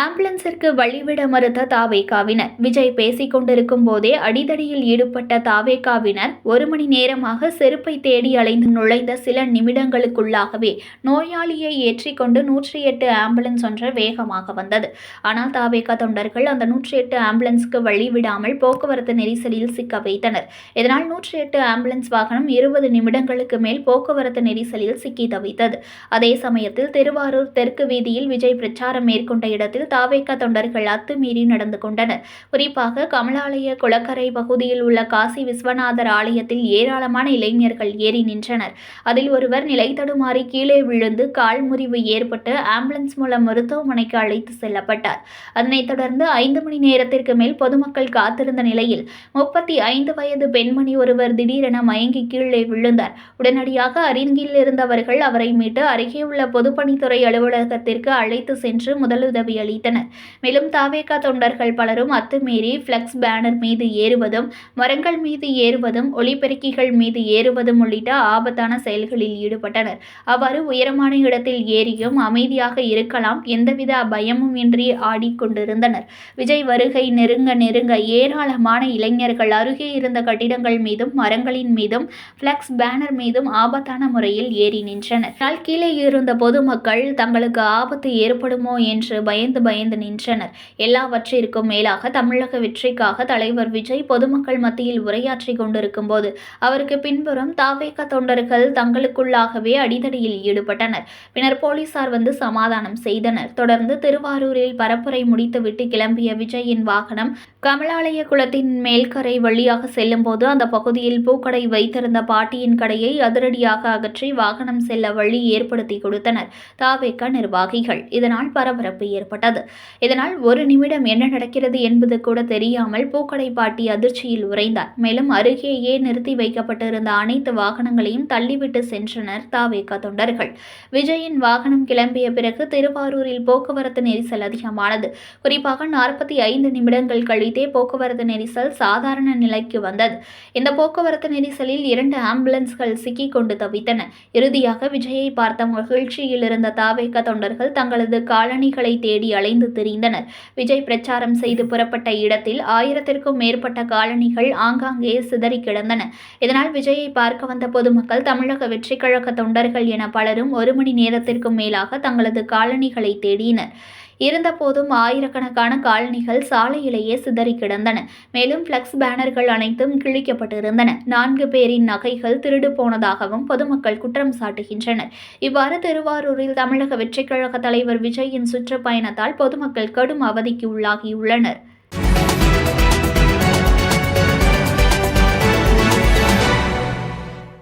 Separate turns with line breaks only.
ஆம்புலன்ஸிற்கு வழிவிட மறுத்த தாவேகாவினர். விஜய் பேசிக் கொண்டிருக்கும் போதே அடிதடியில் ஈடுபட்ட தாவேகாவினர் ஒரு மணி நேரமாக செருப்பை தேடி அலைந்து நுழைந்த சில நிமிடங்களுக்குள்ளாகவே நோயாளியை ஏற்றிக்கொண்டு நூற்றி எட்டு ஆம்புலன்ஸ் ஒன்று வேகமாக வந்தது. ஆனால் தாவேகா தொண்டர்கள் அந்த நூற்றி எட்டு ஆம்புலன்ஸ்க்கு வழி விடாமல் போக்குவரத்து நெரிசலில் சிக்க வைத்தனர். இதனால் நூற்றி எட்டு ஆம்புலன்ஸ் வாகனம் இருபது நிமிடங்களுக்கு மேல் போக்குவரத்து நெரிசலில் சிக்கி தவித்தது. அதே சமயத்தில் திருவாரூர் தெற்கு வீதியில் விஜய் பிரச்சாரம் மேற்கொண்ட இடத்தில் தாவேக தொண்டர்கள் அத்துமீறி நடந்து கொண்டனர். குறிப்பாக கமலாலய குளக்கரை பகுதியில் உள்ள காசி விஸ்வநாதர் ஆலயத்தில் ஏராளமான இளைஞர்கள் ஏறி நின்றனர். அதில் ஒருவர் நிலை தடுமாறி கீழே விழுந்து கால் முறிவு ஏற்பட்டு ஆம்புலன்ஸ் மூலம் மருத்துவமனைக்கு அழைத்து செல்லப்பட்டார். அதனைத் தொடர்ந்து ஐந்து மணி நேரத்திற்கு மேல் பொதுமக்கள் காத்திருந்த நிலையில் முப்பத்தி ஐந்து வயது பெண்மணி ஒருவர் திடீரென மயங்கி கீழே விழுந்தார். உடனடியாக அருகில் இருந்தவர்கள் அவரை மீட்டு அருகே உள்ள பொதுப்பணித்துறை அலுவலகத்திற்கு அழைத்து சென்று முதலுதவி அளித்தனர் மேலும் தாவேகா தொண்டர்கள் பலரும் அத்துமீறி ஃப்ளெக்ஸ் பேனர் மீது ஏறுவதும் மரங்கள் மீது ஏறுவதும் ஒளிபெருக்கிகள் மீது ஏறுவதும் உள்ளிட்ட ஆபத்தான செயல்களில் ஈடுபட்டனர். அவ்வாறு உயரமான இடத்தில் ஏறியும் அமைதியாக இருக்கலாம் எந்தவித பயமும் இன்றி ஆடிக்கொண்டிருந்தனர் விஜய் வருகை நெருங்க நெருங்க ஏராளமான இளைஞர்கள் அருகே இருந்த கட்டிடங்கள் மீதும் மரங்களின் மீதும் ஃப்ளெக்ஸ் பேனர் மீதும் ஆபத்தான முறையில் ஏறி நின்றனர். கீழே இருந்த பொதுமக்கள் தங்களுக்கு ஆபத்து ஏற்படுமோ என்று பயந்து பயந்து நின்றனர். எல்லாவற்றிற்கும் மேலாக தமிழக வெற்றிக்காக தலைவர் விஜய் பொதுமக்கள் மத்தியில் உரையாற்றி கொண்டிருக்கும் போது அவருக்கு பின்புறம் தாவேக தொண்டர்கள் தங்களுக்குள்ளாகவே அடிதடியில் ஈடுபட்டனர். பின்னர் போலீசார் வந்து சமாதானம் செய்தனர். தொடர்ந்து திருவாரூரில் பரப்புரை முடித்துவிட்டு கிளம்பிய விஜயின் வாகனம் கமலாலய குளத்தின் மேல்கரை வழியாக செல்லும் போது அந்த பகுதியில் பூக்கடை வைத்திருந்த பாட்டியின் கடையை அதிரடியாக அகற்றி வாகனம் செல்ல வழி ஏற்படுத்தி கொடுத்தனர் தாவேக நிர்வாகிகள். இதனால் பரபரப்பு ஏற்பட்டது. இதனால் ஒரு நிமிடம் என்ன நடக்கிறது என்பது கூட தெரியாமல் பூக்கடை பாட்டி அதிர்ச்சியில் உறைந்தார். மேலும் அருகேயே நிறுத்தி வைக்கப்பட்டிருந்த அனைத்து வாகனங்களையும் தள்ளிவிட்டு சென்றனர் தாவேக தொண்டர்கள். விஜயின் வாகனம் கிளம்பிய பிறகு திருவாரூரில் போக்குவரத்து நெரிசல் அதிகமானது. குறிப்பாக நாற்பத்தி ஐந்து நிமிடங்கள் கழித்தே போக்குவரத்து நெரிசல் சாதாரண நிலைக்கு வந்தது. இந்த போக்குவரத்து நெரிசலில் இரண்டு ஆம்புலன்ஸ்கள் சிக்கிக் கொண்டு தவித்தன. இறுதியாக விஜயை பார்த்த மகிழ்ச்சியில் இருந்த தாவேக தொண்டர்கள் தங்களது காலணிகளை தேடி அலைந்து திரிந்தனர். விஜய் பிரச்சாரம் செய்து புறப்பட்ட இடத்தில் ஆயிரத்திற்கும் மேற்பட்ட காலணிகள் ஆங்காங்கே சிதறி கிடந்தன. இதனால் விஜயை பார்க்க வந்த பொதுமக்கள் தமிழக வெற்றிக் கழக தொண்டர்கள் என பலரும் ஒரு மணி நேரத்திற்கும் மேலாக தங்களது காலணிகளை தேடினர். இருந்தபோதும் ஆயிரக்கணக்கான காலணிகள் சாலையிலேயே சிதறி கிடந்தன. மேலும் ஃப்ளெக்ஸ் பேனர்கள் அனைத்தும் கிழிக்கப்பட்டிருந்தன. நான்கு பேரின் நகைகள் திருடு போனதாகவும் பொதுமக்கள் குற்றம் சாட்டுகின்றனர். இவ்வாறு திருவாரூரில் தமிழக வெற்றிக்கழக தலைவர் விஜயின் சுற்றுப்பயணத்தால் பொதுமக்கள் கடும் அவதிக்கு உள்ளாகியுள்ளனர்.